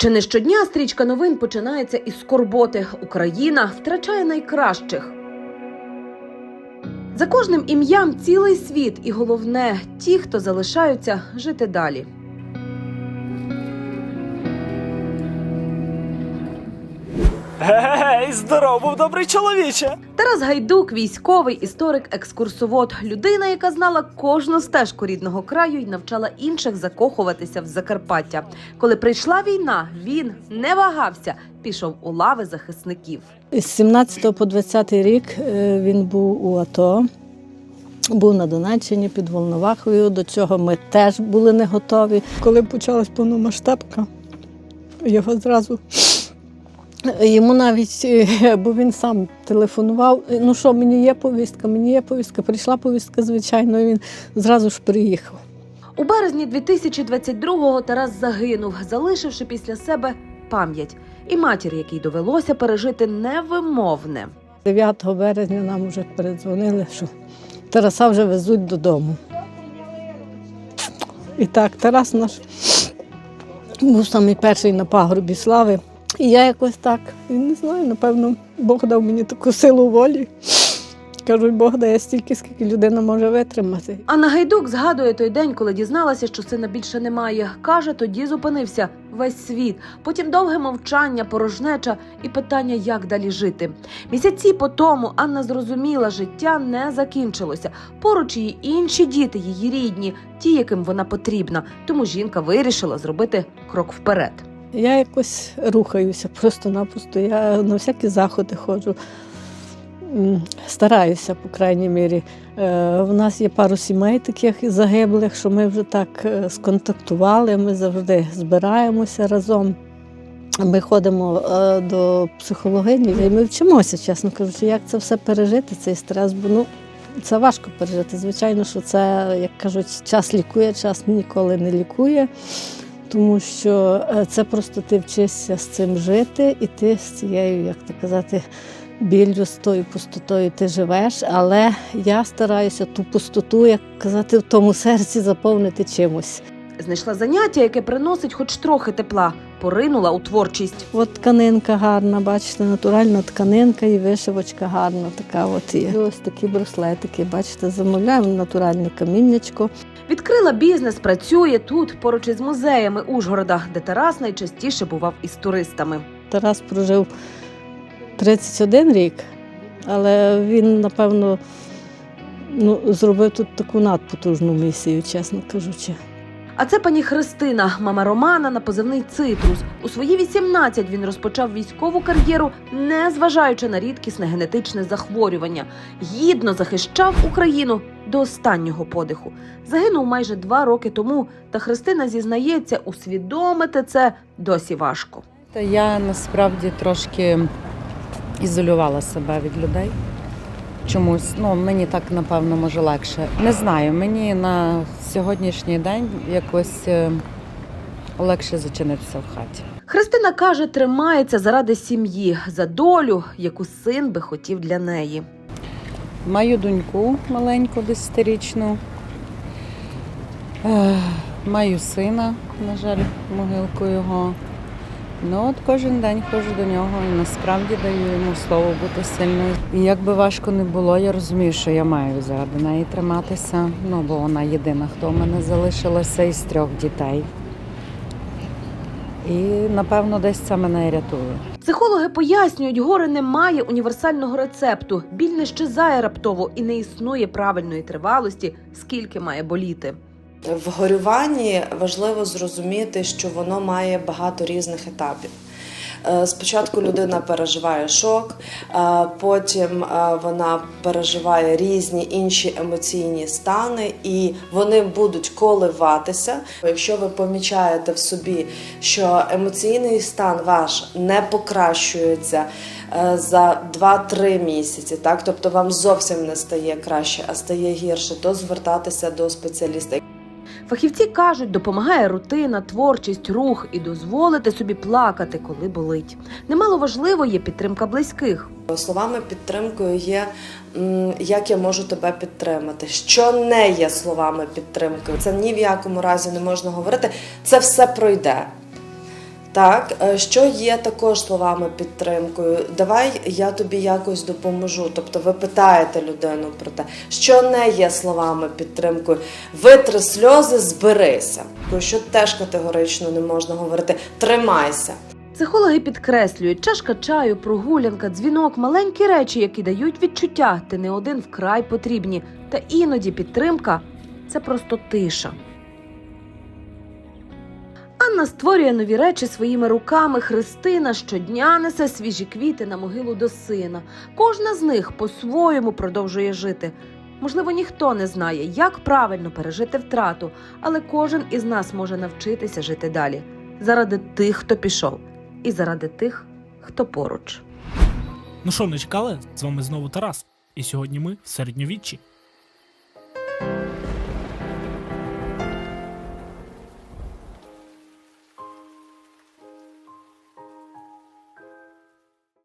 Чи не щодня стрічка новин починається із скорботи. Україна втрачає найкращих. За кожним ім'ям цілий світ, і головне, ті, хто залишаються жити далі. Гей, здоров, був добрий чоловіче. Тарас Гайдук, військовий історик, екскурсовод, людина, яка знала кожну стежку рідного краю і навчала інших закохуватися в Закарпаття. Коли прийшла війна, він не вагався, пішов у лави захисників. З 17 по 20 рік е, він був у АТО, був на Донеччині під Волновахою. До цього ми теж були не готові. Коли почалась повномасштабка, його зразу. Йому навіть, е, бо він сам телефонував. Ну що, мені є повістка, мені є повістка. Прийшла повістка, звичайно, і він зразу ж приїхав. У березні 2022-го Тарас загинув, залишивши після себе пам'ять і матір, якій довелося пережити невимовне. 9 березня нам вже передзвонили, що Тараса вже везуть додому. І так, Тарас наш був самий перший на пагорбі слави. І я якось так, не знаю, напевно, Бог дав мені таку силу волі. Кажуть, Бог дає стільки, скільки людина може витримати. Анна Гайдук згадує той день, коли дізналася, що сина більше немає. Каже, тоді зупинився весь світ. Потім довге мовчання, порожнеча і питання, як далі жити. Місяці по тому Анна зрозуміла, життя не закінчилося. Поруч її інші діти, її рідні, ті, яким вона потрібна. Тому жінка вирішила зробити крок вперед. Я якось рухаюся просто-напросто. Я на всякі заходи ходжу. Стараюся, по крайній мірі. Е, В нас є пару сімей таких загиблих, що ми вже так е, сконтактували. Ми завжди збираємося разом. Ми ходимо е, до психологині і ми вчимося, чесно кажучи, як це все пережити, цей стрес. Бо ну, це важко пережити. Звичайно, що це, як кажуть, час лікує, час ніколи не лікує. Тому що е, це просто ти вчишся з цим жити, і ти з цією, як то казати, біллю, з тою пустотою ти живеш. Але я стараюся ту пустоту, як казати, в тому серці заповнити чимось. Знайшла заняття, яке приносить хоч трохи тепла, поринула у творчість. От тканинка гарна, бачите, натуральна тканинка і вишивочка гарна. Така от є. І ось такі браслетики, бачите, замовляємо натуральне каміннячко. Відкрила бізнес, працює тут, поруч із музеями Ужгорода, де Тарас найчастіше бував із туристами. Тарас прожив 31 рік, але він, напевно, ну, зробив тут таку надпотужну місію, чесно кажучи. А це пані Христина, мама Романа на позивний цитрус. У свої 18 він розпочав військову кар'єру, не зважаючи на рідкісне генетичне захворювання. Гідно захищав Україну до останнього подиху. Загинув майже два роки тому. Та Христина зізнається, усвідомити це досі важко. Та я насправді трошки ізолювала себе від людей. Чомусь, ну мені так напевно може легше. Не знаю, мені на сьогоднішній день якось е, легше зачинитися в хаті. Христина каже, тримається заради сім'ї, за долю, яку син би хотів для неї. Маю доньку маленьку, десятирічну. Е, Маю сина, на жаль, могилку його. Ну от кожен день ходжу до нього і насправді даю йому слово бути сильною. І як би важко не було, я розумію, що я маю заради неї триматися. Ну бо вона єдина, хто в мене залишилася із трьох дітей. І напевно десь це мене і рятує. Психологи пояснюють, горе не має універсального рецепту. Біль не щезає раптово і не існує правильної тривалості, скільки має боліти. В горюванні важливо зрозуміти, що воно має багато різних етапів. Е, Спочатку людина переживає шок, е, потім е, вона переживає різні інші емоційні стани, і вони будуть коливатися. Якщо ви помічаєте в собі, що емоційний стан ваш не покращується за 2-3 місяці, так тобто вам зовсім не стає краще, а стає гірше, то звертатися до спеціаліста. Фахівці кажуть, допомагає рутина, творчість, рух і дозволити собі плакати, коли болить. Немало важливо є підтримка близьких. Словами підтримкою є як я можу тебе підтримати. Що не є словами підтримки. Це ні в якому разі не можна говорити. Це все пройде. Так, е, що є також словами підтримкою? Давай я тобі якось допоможу. Тобто ви питаєте людину про те, що не є словами підтримкою. Витри сльози, зберися. Що теж категорично не можна говорити. Тримайся. Психологи підкреслюють, чашка чаю, прогулянка, дзвінок, маленькі речі, які дають відчуття, ти не один вкрай потрібні. Та іноді підтримка це просто тиша. Анна створює нові речі своїми руками. Христина щодня несе свіжі квіти на могилу до сина. Кожна з них по-своєму продовжує жити. Можливо, ніхто не знає, як правильно пережити втрату, але кожен із нас може навчитися жити далі заради тих, хто пішов, і заради тих, хто поруч. Ну що, не чекали? З вами знову Тарас. І сьогодні ми в середньовіччі.